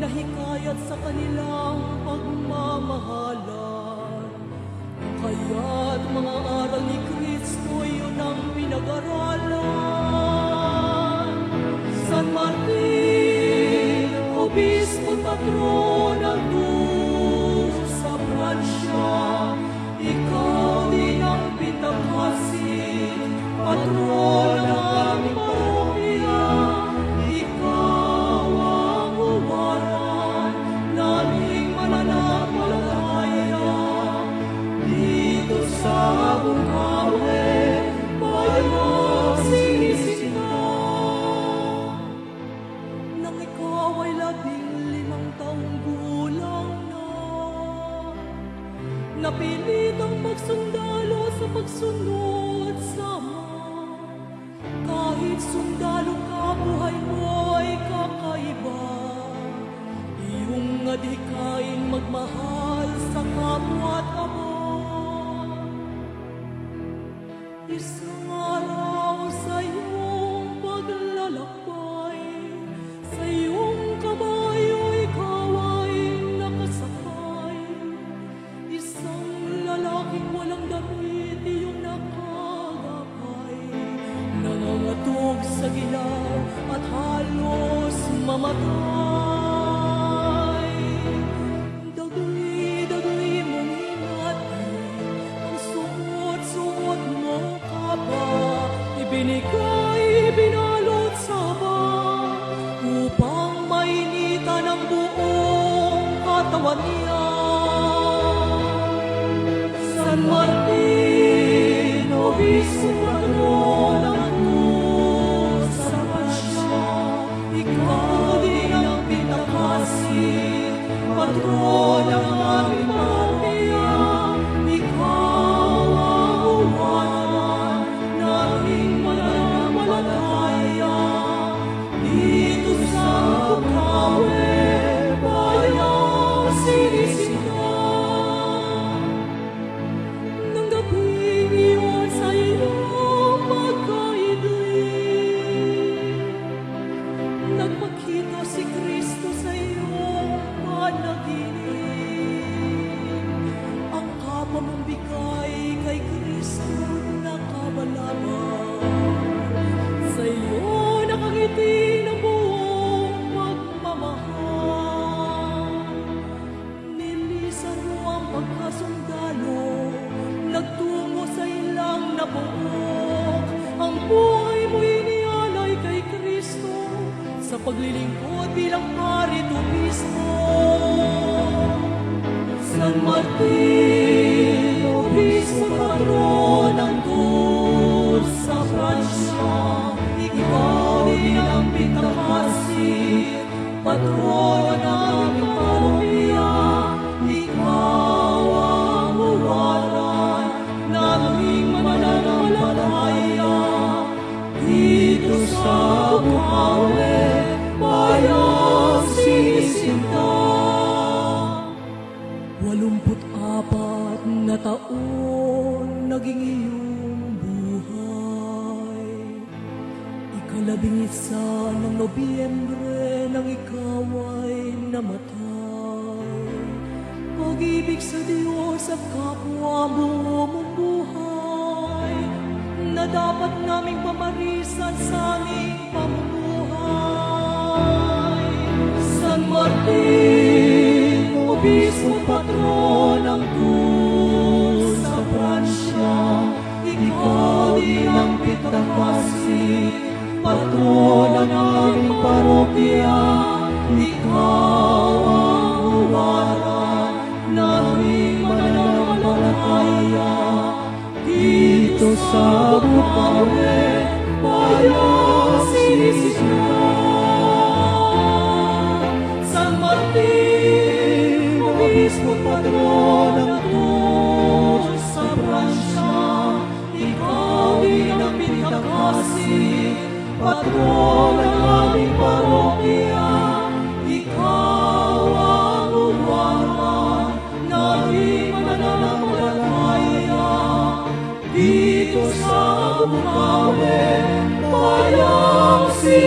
nahikayat sa kanilang pagmamahalan. Kaya't mga aral ni Kristo yun ang pinag-aralan. San Martin, Obispo Patron na Napilitang magsundalo sa pagsunod sa Ama Kahit sundalo ka, mo ay kakaiba. Iyong adhikain magmahal sa kapwa at ama Isang araw sa iyong paglalakbay Sa iyong kabayo ikaw ay nakasakay Isang lalaking walang damit iyong nakagapay Nangangatog sa gilaw at halos mamatay Ibinigay, binalot sa ba Upang mainitan ang buong katawan niya. San Obispo Patron ng Diyos sa Pasya, ikaw din ang pinakasin, ng aming bilang parito mismo. San Martin, Obispo Patron ng Tours sa Pransya, ikaw din ang pinakasin, patron ng aming parokya. Ikaw ang uwaran, naming mananampalataya. Dito sa bayang sinisinta. Walumput apat na taon naging iyong buhay. Ikalabing isa ng Nobyembre nang ikaw ay namatay. Pag-ibig sa Diyos at kapwa mo mong buhay na dapat naming pamarisan sa aming pamumuhay. San Martin, Obispo Patron ng Tours patron ng aming parokya, ikaw ang uwarman, naging mananampalataya. Dito sa Bukawi, bayang si